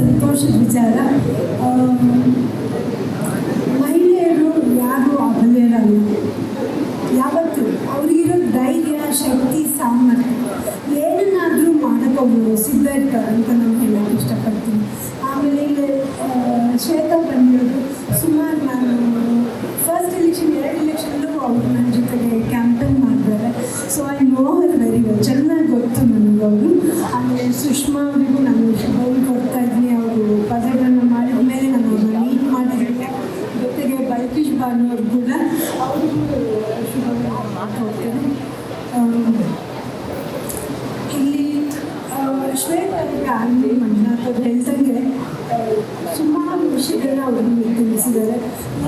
ಸಂತೋಷದ ವಿಚಾರ. ಮಹಿಳೆಯರು ಯಾರು ಅಬಲೆಯರಲ್ಲ ಯಾವತ್ತು? ಅವರಿಗಿರೋ ಧೈರ್ಯ, ಶಕ್ತಿ, ಸಾಮರ್ಥ್ಯ ಏನನ್ನಾದರೂ ಸಿದ್ಧ ಇರ್ತಾರೆ ಅಂತ ನಾನು ಹೇಳೋಕ್ಕೆ ಇಷ್ಟಪಡ್ತೀನಿ. ಆಮೇಲೆ ಇಲ್ಲಿ ಶ್ವೇತಾ ಬಂದಿರೋದು. ಸುಮಾರು ನಾನು ಫಸ್ಟ್ ಎಲೆಕ್ಷನ್ ಎರಡು ಎಲೆಕ್ಷನ್ ಅವರು ನನ್ನ ಜೊತೆಗೆ ಕ್ಯಾಂಪೇನ್ ಮಾಡಿದ್ದಾರೆ so I know her very ಚೆನ್ನಾಗಿ ಗೊತ್ತು ಅವರು ಆಮೇಲೆ ಸುಷ್ಮಾ ಅವರಿಗೂ ನಾನು ಶುಭವನ್ನು ಕೊಡ್ತಾ ಇದ್ದೀನಿ. ಅವರು ಪದಗಳನ್ನು ಮಾಡಿದ ಮೇಲೆ ನಾನು ಅವ್ರನ್ನ ಮೀಟ್ ಮಾಡಿದ್ದೀನಿ ಜೊತೆಗೆ ಬಲ್ಕೀಶ್ ಬಾನು ಅವ್ರು ಕೂಡ ಅವರಿಗೂ ಆಮ್, ಇಲ್ಲಿ ಶ್ವೇತಾ ಅವರಿಗೆ ಆಗಲಿ ಮಂಜುನಾಥ್ ಅವ್ರು ಹೇಳ್ದಂಗೆ ಸುಮಾರು ವಿಷಯಗಳನ್ನ ಅವರು ತಿಳಿಸಿದ್ದಾರೆ.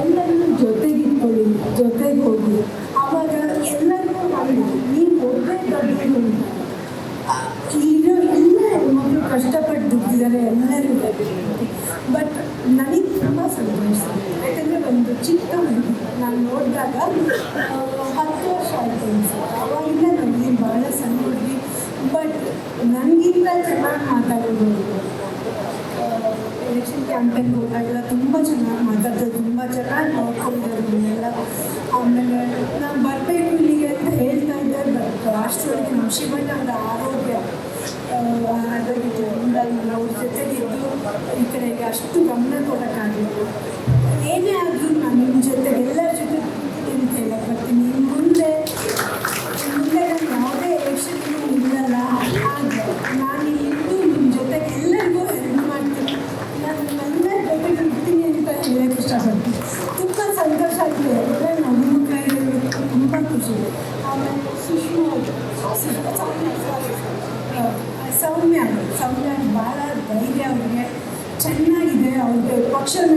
ಎಲ್ಲರನ್ನೂ ಜೊತೆಗಿಟ್ಕೊಳ್ಳಿ ಜೊತೆಗೆ ಹೋಗಿ ಆವಾಗ ಎಲ್ಲರಿಗೂ ಮಾಡಿ ನೀವು ಒಬ್ಬೇ ದೊಡ್ಡದು ಅಂತ ಆ, ಇಲ್ಲಿರೋ ಎಲ್ಲ ಹೆಣ್ಮಕ್ಳು ಕಷ್ಟಪಟ್ಟು ದುಡ್ದಿದ್ದಾರೆ ಎಲ್ಲರೂ ಬಟ್ ನನಗೆ ತುಂಬ ಸಂತೋಷ. ಯಾಕಂದರೆ ಒಂದು ಚಿಕ್ಕ ನಾನು ನೋಡಿದಾಗ ಹತ್ತು ವರ್ಷ ಆಯಿತು ಅನ್ಸುತ್ತೆ. ಅವಾಗಿಂದ ನನಗೆ ಭಾಳ ಸಣ್ಣ ಬಟ್ ನನಗಿಂತ ಚೆನ್ನಾಗಿ ಮಾತಾಡೋದು ಎಲೆಕ್ಷನ್ ಕ್ಯಾಂಪೇನ್ ಹೋದಾಗೆಲ್ಲ ತುಂಬ ಚೆನ್ನಾಗಿ ಮಾತಾಡ್ತಾರೆ. ತುಂಬ ಚೆನ್ನಾಗಿ ನೋಡ್ಕೊಂಡಿದ್ದಾರೆ ನನ್ನೆಲ್ಲ ಆಮೇಲೆ ನಾನು ಬರಬೇಕು ಇಲ್ಲಿಗೆ ಅಂತ ಹೇಳ್ತಾ ಇದ್ದಾರೆ ಬಟ್ ಅಷ್ಟರೊಳಗೆ ನಮ್ಮ ಶಿವಣ್ಣ ಈ ಕಡೆಗೆ ಅಷ್ಟು ಗಮನ ಕೊಡೋಕ್ಕಾಗಿತ್ತು ಏನೇ ಆದರೂ ನಾನು ನಿಮ್ಮ ಜೊತೆ ಎಲ್ಲರ ಜೊತೆ ಅಂತ ಹೇಳಕ್ಕೆ ಬರ್ತೀನಿ ಇನ್ನು ಮುಂದೆ ಮುಂದೆ ನಾನು ಯಾವುದೇ ಎಲೆಕ್ಷನ್ಗೂ ನಿಲ್ಲಲ್ಲ ಆದರೆ ನಾನು ಇಂದು ನಿಮ್ಮ ಜೊತೆ ಎಲ್ಲರಿಗೂ ಹೆಲ್ಪ್ ಮಾಡ್ತೀನಿ. ನಾನು ನನ್ನ ಜೊತೆ ಇರ್ತೀನಿ ಅಂತ ಹೇಳಕ್ಕೆ ಇಷ್ಟಪಡ್ತೀನಿ. ತುಂಬ ಸಂತೋಷ ಆಗಿದೆ ಅಂದರೆ ನಮ್ಮ ಕೈಯಲ್ಲಿ ತುಂಬ ಖುಷಿ. ಇದೆ ಆಮೇಲೆ ಸುಷ್ಮಾ ಸೌಮ್ಯ. ಸೌಮ್ಯ ಭಾಳ ಧೈರ್ಯ ಅವರಿಗೆ. ಚೆನ್ನಾಗಿದೆ, ಅವ್ರಿಗೆ ಪಕ್ಷನ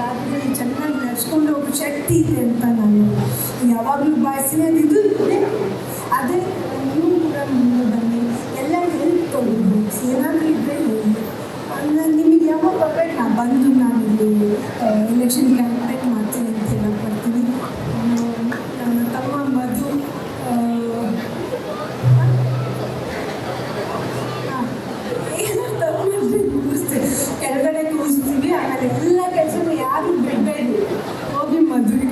ರಾಜ್ಯದಲ್ಲಿ ಚೆನ್ನಾಗಿ ನಡ್ಸ್ಕೊಂಡು ಹೋಗೋ ಶಕ್ತಿ ಇದೆ ಅಂತ ನಾನು ಯಾವಾಗಲೂ ಭಾವಿಸ್ತೀನಿ. ಇದು. ಅದೇ ನೀವು ಕೂಡ ಮುಂದೆ ಬನ್ನಿ. ಎಲ್ಲ ಹೆಲ್ಪ್ ತೊಗೊಂಡು ಏನಾದರೂ ಇದ್ದರೆ ಹೇಳಿ. ನಿಮಗೆ ಯಾವಾಗ ಬರ್ಬೇಕು? ನಾನು ಬಂದು ನಾನು ಇಲ್ಲಿ ಎಲೆಕ್ಷನ್ ಕ್ಯಾಂಪೇನ್ ಮಾಡ್ತೀನಿ ಎಲ್ಲ ಕೆಲಸನೂ ಯಾರು ಬಿಡಬೇಡಿ ಹೋಗಿ ಮದುವೆ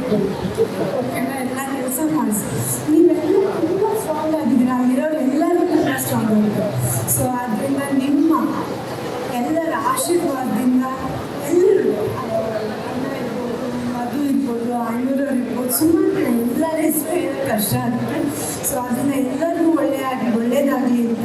ಓಕೆನಾ? ಎಲ್ಲ ಕೆಲಸ ಮಾಡಿಸಿ. ನೀವೆಲ್ಲ ತುಂಬ ಸ್ಟ್ರಾಂಗ್ ಆಗಿದ್ದೀರಾ? ಅಲ್ಲಿರೋರು ಎಲ್ಲರೂ ತುಂಬ ಸ್ಟ್ರಾಂಗ್ ಆಗಿದ್ದಾರೆ? ಸೊ ಆದ್ದರಿಂದ ನಿಮ್ಮ ಎಲ್ಲರ ಆಶೀರ್ವಾದದಿಂದ ಎಲ್ಲರೂ, ಅಣ್ಣ ಇರ್ಬೋದು, ಮಧು ಇರ್ಬೋದು ಅಣ್ಣರವ್ರು ಇರ್ಬೋದು ಸುಮ್ಮನೆ ಎಲ್ಲರ ಹೇಳೋಕ್ಕೆ ಕಷ್ಟ ಆಗುತ್ತೆ. ಸೊ ಅದನ್ನು ಎಲ್ಲರಿಗೂ ಒಳ್ಳೆಯಾಗಿ ಒಳ್ಳೆಯದಾಗಲಿ ಅಂತ